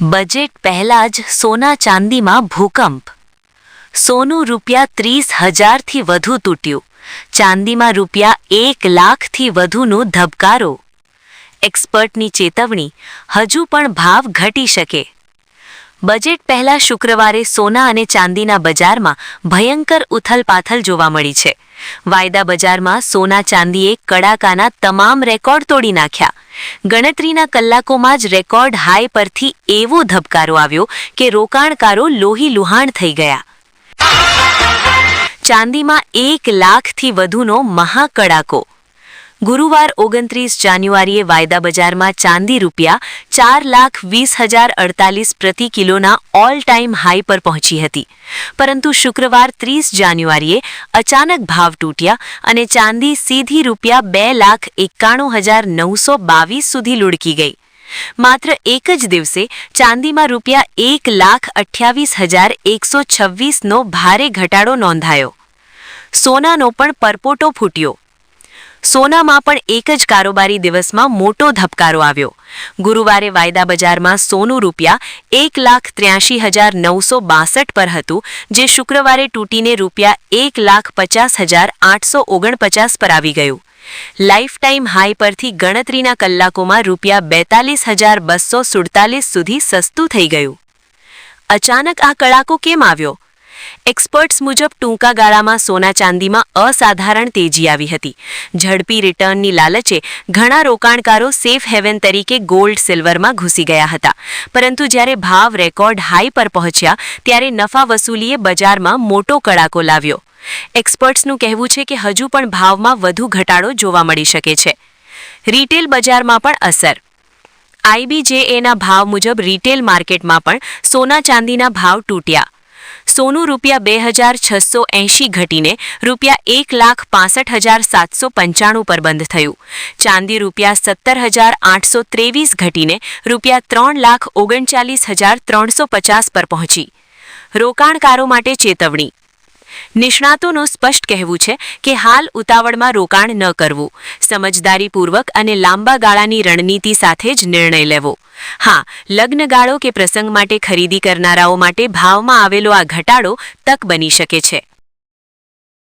Budget પહેલાં જ સોના ચાંદીમાં ભૂકંપ. સોનું રૂપિયા ત્રીસ હજારથી વધુ તૂટ્યું. ચાંદીમાં રૂપિયા એક લાખથી વધુનું ધબકારો. એક્સપર્ટની ચેતવણી, હજુ પણ ભાવ ઘટી શકે. બજેટ પહેલા શુક્રવારે સોના અને ચાંદીના બજારમાં ભયંકર ઉથલપાથલ જોવા મળી છે. વાયદા બજારમાં સોના ચાંદીએ કડાકાના તમામ રેકોર્ડ તોડી નાખ્યા. ગણતરીના કલાકોમાં જ રેકોર્ડ હાઈ પરથી એવો ધબકારો આવ્યો કે રોકાણકારો લોહી લુહાણ થઈ ગયા. ચાંદીમાં એક લાખથી વધુનો મહાકડાકો. ગુરુવાર ઓગણત્રીસ જાન્યુઆરીએ વાયદા બજારમાં ચાંદી રૂપિયા ચાર લાખ વીસ હજાર અડતાલીસ પ્રતિ કિલોના ઓલ ટાઈમ હાઈ પર પહોંચી હતી. પરંતુ શુક્રવાર ત્રીસ જાન્યુઆરીએ અચાનક ભાવ તૂટ્યા અને ચાંદી સીધી રૂપિયા બે લાખ એકાણું હજાર નવસો બાવીસ સુધી લુડકી ગઈ. માત્ર એક જ દિવસે ચાંદીમાં રૂપિયા એક લાખ અઠ્યાવીસ હજાર એકસો છવ્વીસનો ભારે ઘટાડો નોંધાયો. સોનાનો પણ પરપોટો ફૂટ્યો. સોનામાં પણ એક જ કારોબારી દિવસમાં મોટો ધબકારો આવ્યો. ગુરુવારે વાયદા બજારમાં સોનું રૂપિયા એક લાખ ત્ર્યાસી હજાર નવસો બાસઠ પર હતું, જે શુક્રવારે તૂટીને રૂપિયા એક લાખ પચાસ હજાર આઠસો ઓગણપચાસ પર આવી ગયું. લાઇફટાઇમ હાઈ પરથી ગણતરીના કલાકોમાં રૂપિયા બેતાલીસ હજાર બસો સુડતાલીસ સુધી સસ્તું થઈ ગયું. અચાનક આ કડાકો કેમ આવ્યો? એક્સપર્ટ્સ મુજબ ટૂંકા ગાળામાં સોના ચાંદીમાં અસાધારણ તેજી આવી હતી. ઝડપી રિટર્નની લાલચે ઘણા રોકાણકારો સેફ હેવન તરીકે ગોલ્ડ સિલ્વરમાં ઘૂસી ગયા હતા. પરંતુ જ્યારે ભાવ રેકોર્ડ હાઈ પર પહોંચ્યા, ત્યારે નફા વસૂલીએ બજારમાં મોટો કડાકો લાવ્યો. એક્સપર્ટ્સનું કહેવું છે કે હજુ પણ ભાવમાં વધુ ઘટાડો જોવા મળી શકે છે. રિટેલ બજારમાં પણ અસર. આઈબીજેએના ભાવ મુજબ રિટેલ માર્કેટમાં પણ સોના ચાંદીના ભાવ તૂટ્યા. સોનું રૂપિયા બે હજાર છસો એંશી ઘટીને રૂપિયા એક લાખ પાસઠ હજાર સાતસો પંચાણું પર બંધ થયું. ચાંદી રૂપિયા સત્તર હજાર આઠસો ત્રેવીસ ઘટીને રૂપિયા ત્રણ લાખ ઓગણચાલીસ હજાર ત્રણસો પચાસ પર પહોંચી. રોકાણકારો માટે ચેતવણી. નિષ્ણાતોનું સ્પષ્ટ કહેવું છે કે હાલ ઉતાવળમાં રોકાણ ન કરવું. સમજદારીપૂર્વક અને લાંબા ગાળાની રણનીતિ સાથે જ નિર્ણય લેવો. હા લગ્નગાળો કે પ્રસંગ માટે ખરીદી કરનારાઓ માટે ભાવમાં આવેલો આ ઘટાડો તક બની શકે છે.